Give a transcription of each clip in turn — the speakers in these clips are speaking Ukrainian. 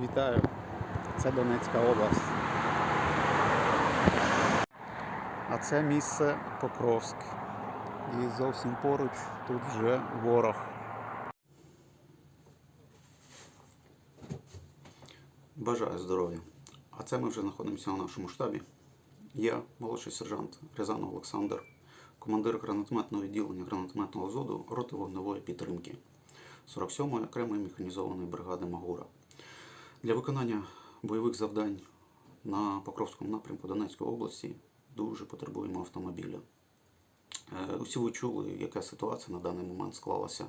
Вітаю, це Донецька область. А це місце Покровськ. І зовсім поруч тут вже ворог. Бажаю здоров'я. А це ми вже знаходимося на нашому штабі. Я, молодший сержант Рязанов Олександр, командир гранатометного відділення гранатометного взводу роти вогневої підтримки 47-ї окремої механізованої бригади Магура. Для виконання бойових завдань на Покровському напрямку Донецької області дуже потребуємо автомобіля. Е, Усі ви чули, яка ситуація на даний момент склалася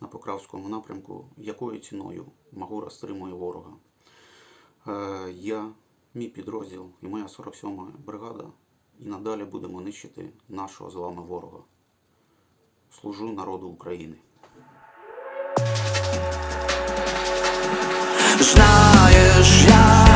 на Покровському напрямку, якою ціною Магура стримує ворога. Е, Я, мій підрозділ і моя 47-ма бригада і надалі будемо нищити нашого з вами ворога. Служу народу України. Знаєш, як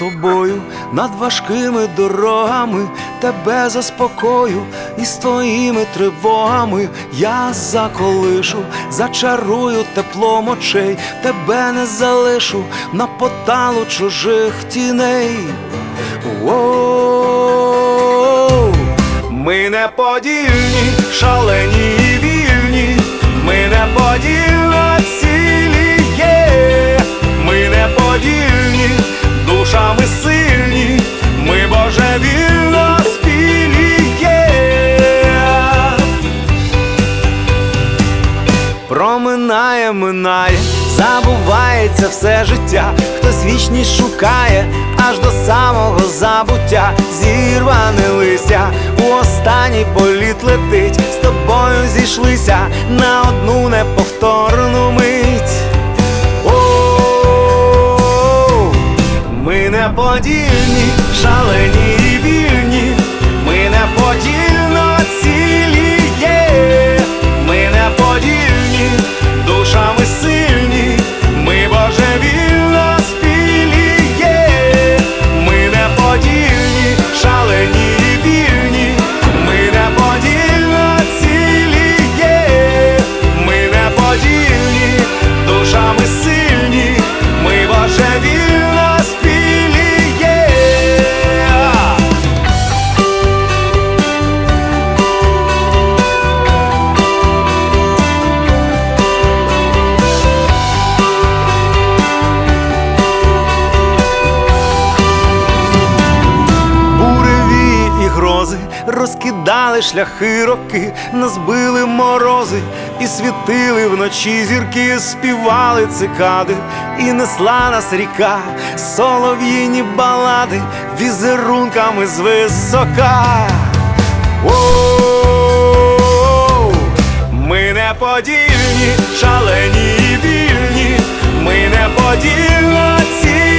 тобою над важкими дорогами, тебе заспокою і з твоїми тривогами. Я заколишу, зачарую теплом очей, тебе не залишу на поталу чужих тіней. Воу, душами сильні, ми божевільно спілі є. Проминає, минає, забувається все життя, хтось вічність шукає аж до самого забуття, зірване листя, у останній політ летить, з тобою зійшлися на одну неповторну мить. Не шалені шляхи роки, нас били морози, і світили вночі зірки, співали цикади, і несла нас ріка, солов'їні балади, візерунками з висока. Ми не подільні, шалені і вільні, ми не подільно цілі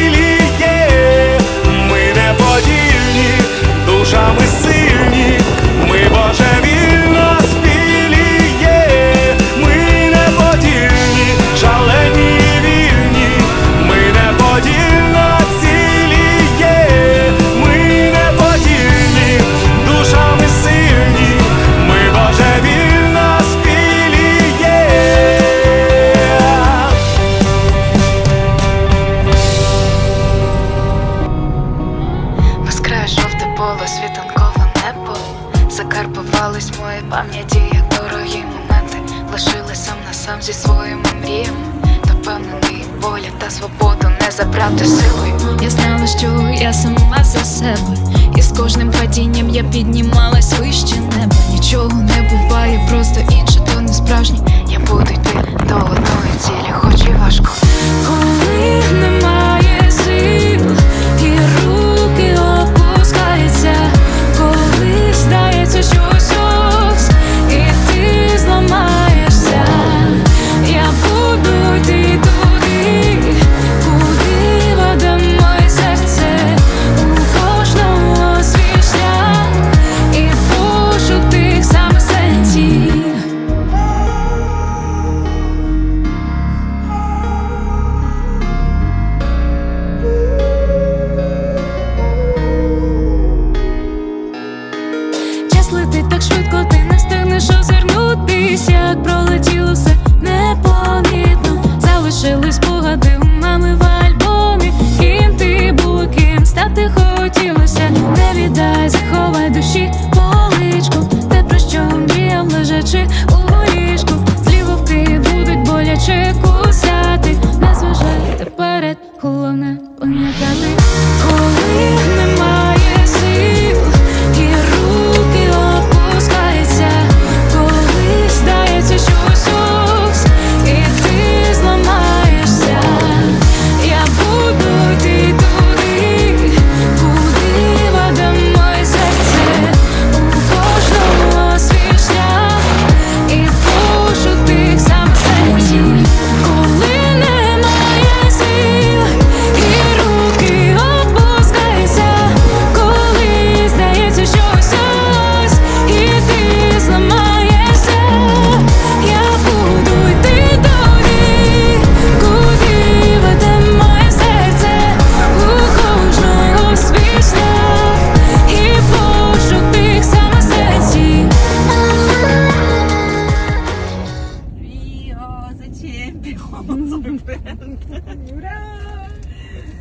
та свободу не забрати силою Я знала, що я сама за себе, і з кожним падінням я піднімалась вище неба. Нічого не буває, просто інше, то не справжнє. Я буду йти до одної цілі, хоч і важко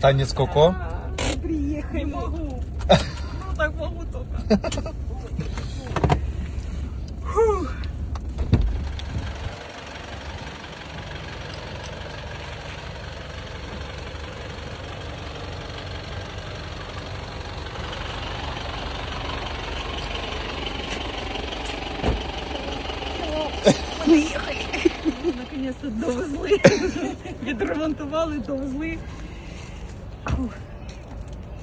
Танец Коко. Приехай, могу. Ну так могу только. Приїхали. Наконец-то довезли. Відремонтували, довезли.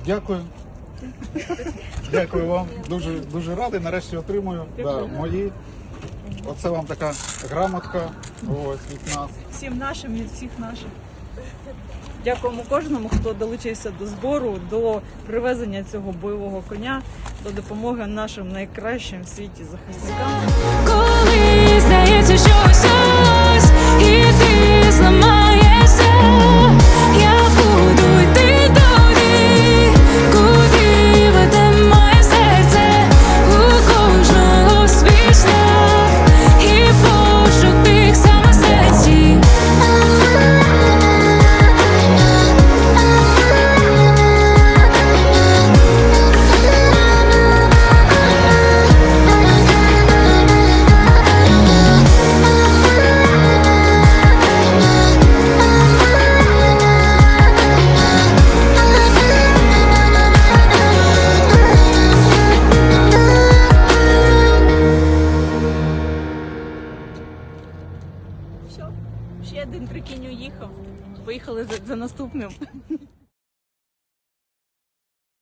Дякую. Дякую вам. Дуже дуже радий. Нарешті отримую да, мої. Оце вам така грамотка. Ось від нас. всім нашим і всіх наших. Дякуємо кожному, хто долучився до збору, до привезення цього бойового коня, до допомоги нашим найкращим в світі захисникам. Коли здається, що